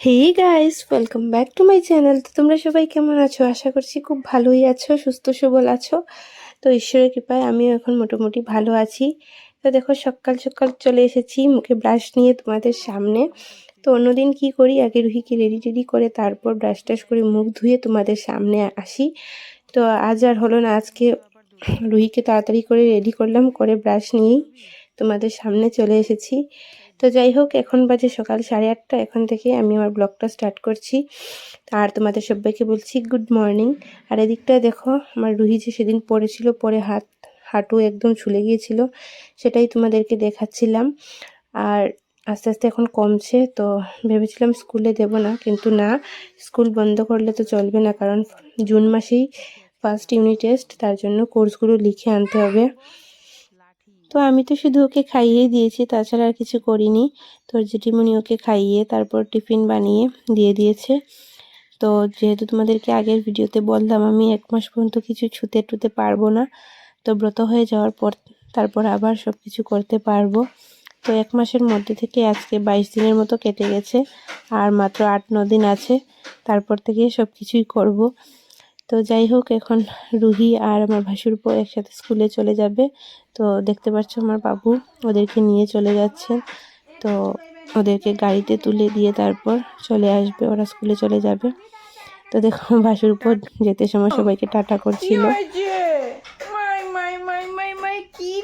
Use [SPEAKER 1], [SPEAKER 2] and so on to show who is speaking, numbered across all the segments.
[SPEAKER 1] Hey guys welcome back to my channel তো তোমরা সবাই কেমন আছো? আশা করছি খুব ভালোই আছো, সুস্থ সবল আছো। তো ঈশ্বরের কৃপায় আমিও এখন মোটামুটি ভালো আছি। তো দেখো, সকাল সকাল চলে এসেছি মুখে ব্রাশ নিয়ে তোমাদের সামনে। তো অন্যদিন কি করি? আগে রুহিকে রেডি টেডি করে তারপর ব্রাশ টাশ করে মুখ ধুয়ে তোমাদের সামনে আসি। তো আজ আর হলো না, আজকে রুহিকে তাড়াতাড়ি করে রেডি করলাম, করে ব্রাশ নিয়েই তোমাদের সামনে চলে এসেছি। তো যাই হোক, এখন বাজে সকাল সাড়ে আটটা। এখন থেকে আমি আমার ব্লগটা স্টার্ট করছি। আর তোমাদের সবাইকে বলছি গুড মর্নিং। আর এদিকটা দেখো, আমার রুহি যে সেদিন পড়েছিল, পরে হাত, হাঁটু একদম ছুলে গিয়েছিল, সেটাই তোমাদেরকে দেখাচ্ছিলাম। আর আস্তে আস্তে এখন কমছে, তো ভেবেছিলাম স্কুলে দেব না, কিন্তু না, স্কুল বন্ধ করলে তো চলবে না, কারণ জুন মাসেই ফার্স্ট ইউনিট টেস্ট তার জন্য কোর্সগুলো লিখে আনতে হবে। তো আমি তো শুধু ওকে খাইয়েই দিয়েছি, তাছাড়া আর কিছু করিনি। তোর জেঠিমণি ওকে খাইয়ে তারপর টিফিন বানিয়ে দিয়ে দিয়েছে। তো যেহেতু তোমাদেরকে আগের ভিডিওতে বললাম, আমি এক মাস পর্যন্ত কিছু ছুতে টুতে পারব না। তো ব্রত হয়ে যাওয়ার পর তারপর আবার সব কিছু করতে পারব। তো এক মাসের মধ্যে থেকে আজকে বাইশ দিনের মতো কেটে গেছে, আর মাত্র আট, ন দিন আছে। তারপর থেকে সব কিছুই করব। তো যাই হোক, এখন রুহি আর আমার ভাসুরপো একসাথে স্কুলে চলে যাবে। তো দেখতে পাচ্ছ আমার বাবু ওদেরকে নিয়ে চলে যাচ্ছে। তো ওদেরকে গাড়িতে তুলে দিয়ে তারপর চলে আসবে, ওরা স্কুলে চলে যাবে। তো দেখো ভাসুর উপর যেতে সময় সবাইকে টাটা করছিল।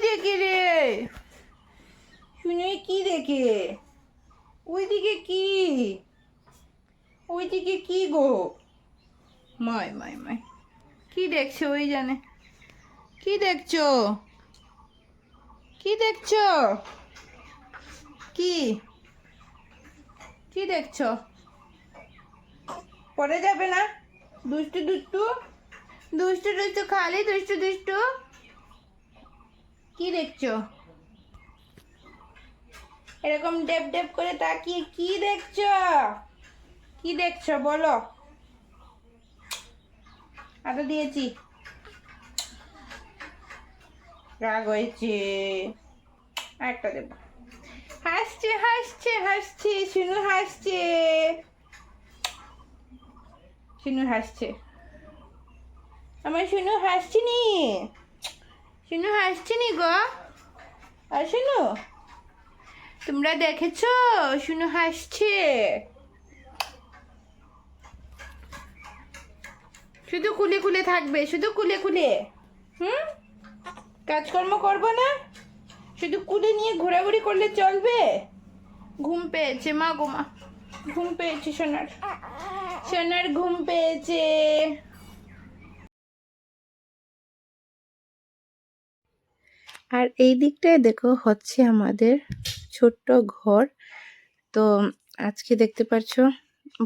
[SPEAKER 2] দেখে রে? কি দেখে? ওইদিকে কি? ওইদিকে কি গো? মাই মাই মাই। কি দেখছ, ওই জানে। কি দেখছ? কি দেখছ? কি? কি দেখছ? পরে যাবে না? দুষ্টু দুষ্টু? দুষ্টু দুষ্টু, খালি দুষ্টু দুষ্টু? কি দেখছ? এরকম ডেপ ডেপ করে তাকিয়ে কি দেখছ? কি দেখছ? বলো। আটা দিয়েছি। রাগ হয়েছে। একটা দেব। হাসছে হাসছে হাসছে, শুনু হাসছে। শুনু হাসছে। আমার শুনু হাসছি নি শুনু হাসছি নি গো। আর শুনু, তোমরা দেখেছ? শুনু হাসছে। শুধু কুলে কুলে থাকবে, শুধু কুলে কুলে হুম? কাজকর্ম করব না? শুধু কুলে নিয়ে ঘোরাঘুরি করলে চলবে? ঘুম পেয়েছে মা গো মা। ঘুম পেয়েছে সোনার। সোনার ঘুম পেয়েছে।
[SPEAKER 1] আর এই দিকটায় দেখো হচ্ছে আমাদের ছোট্ট ঘর। তো আজকে দেখতে পাচ্ছ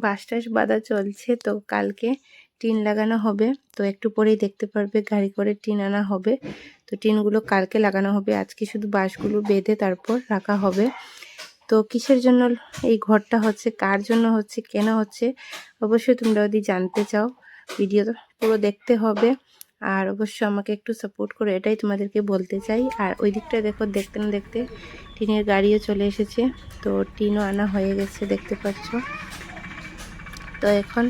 [SPEAKER 1] বাস টাস বাঁধা চলছে, তো কালকে টিন লাগানো হবে। তো একটু পরেই দেখতে পারবে গাড়ি করে টিন আনা হবে। তো টিনগুলো কালকে লাগানো হবে। আজকে শুধু বাঁশগুলো বেঁধে তারপর রাখা হবে। তো কিসের জন্য এই ঘরটা হচ্ছে, কার জন্য হচ্ছে, কেন হচ্ছে, অবশ্যই তোমরা যদি জানতে চাও ভিডিও পুরো দেখতে হবে। আর অবশ্যই আমাকে একটু সাপোর্ট করো, এটাই তোমাদেরকে বলতে চাই। আর ওই দিকটা দেখো, দেখতে না দেখতে টিনের গাড়িও চলে এসেছে। তো টিনও আনা হয়ে গেছে, দেখতে পাচ্ছ। তো এখন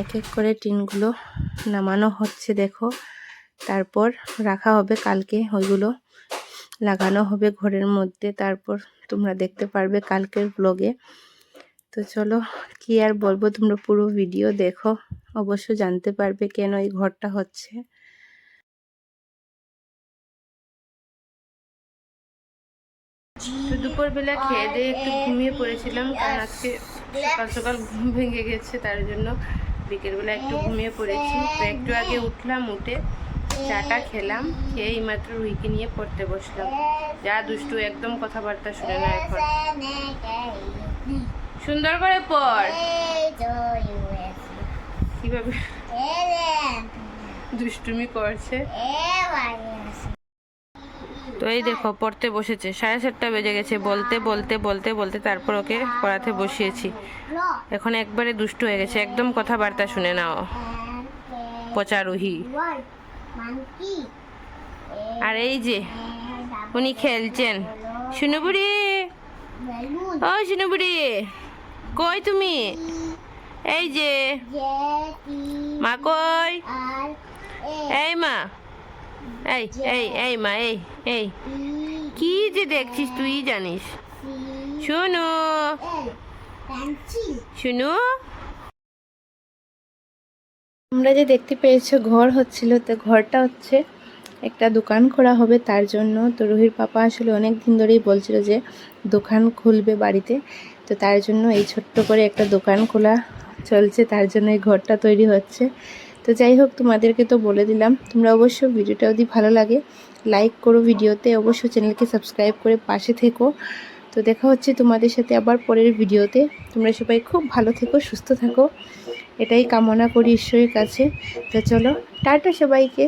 [SPEAKER 1] এক এক করে টিনগুলো নামানো হচ্ছে, দেখো। তারপর রাখা হবে কালকে ওইগুলো। লাগানো হবে ঘরের মধ্যে। তারপর তোমরা দেখতে পারবে কালকের ব্লগে তো চলো, কি আর বলব তোমরা পুরো ভিডিও দেখো। অবশ্য জানতে পারবে কেন এই ঘরটা হচ্ছে। তো দুপুরবেলা খেয়ে দিয়ে একটু ঘুমিয়ে পড়েছিলাম, কারণ আজকে সকাল সকাল ঘুম ভেঙে গেছে, তার জন্য বিকেলবেলা একটু ঘুমিয়ে পড়েছি। তো একটু আগে উঠলাম, উঠে চাটা খেলাম, খেয়ে এইমাত্র রুইকে নিয়ে পড়তে বসলাম। যা দুষ্টু, একদম কথাবার্তা শুনে না এখন। সুন্দর করে পড়। কীভাবে? দুষ্টুমি করছে। তো এই দেখো, পড়তে বসেছে। সাড়ে সাতটা বেজে গেছে। বলতে বলতে বলতে বলতে তারপর ওকে পড়াতে বসিয়েছি। এখন একবারে দুষ্টু হয়ে গেছে। একদম কথাবার্তা শুনে নাও। পচারুহি। আর এই যে, উনি খেলছেন। শুনুবুড়ি! ও শুনুবুড়ি! কই তুমি? এই যে। মা কই? এই মা। এই এই এই মা, এই এই। কি যে দেখছিস তুই জানিস? শুনু। শুনু। তোমরা যে দেখতে পেয়েছ, ঘর হচ্ছিল, তো ঘরটা হচ্ছে একটা দোকান খোলা হবে তার জন্য। তো রুহির পাপা আসলে অনেক দিন ধরেই বলছিল যে দোকান খুলবে বাড়িতে। তো তার জন্য এই ছোট্ট করে একটা দোকান খোলা চলছে, তার জন্য এই ঘরটা তৈরি হচ্ছে। তো যাই হোক, তোমাদেরকে তো বলে দিলাম, তোমরা অবশ্য ভিডিওটা যদি ভালো লাগে লাইক করো ভিডিওতে অবশ্য চ্যানেলকে সাবস্ক্রাইব করে পাশে থেকো। তো দেখা হচ্ছে তোমাদের সাথে আবার পরের ভিডিওতে। তোমরা সবাই খুব ভালো থেকো, সুস্থ থাকো। এটাই কামনা করি ঈশ্বরের কাছে। তো চলো, টাটা সবাইকে।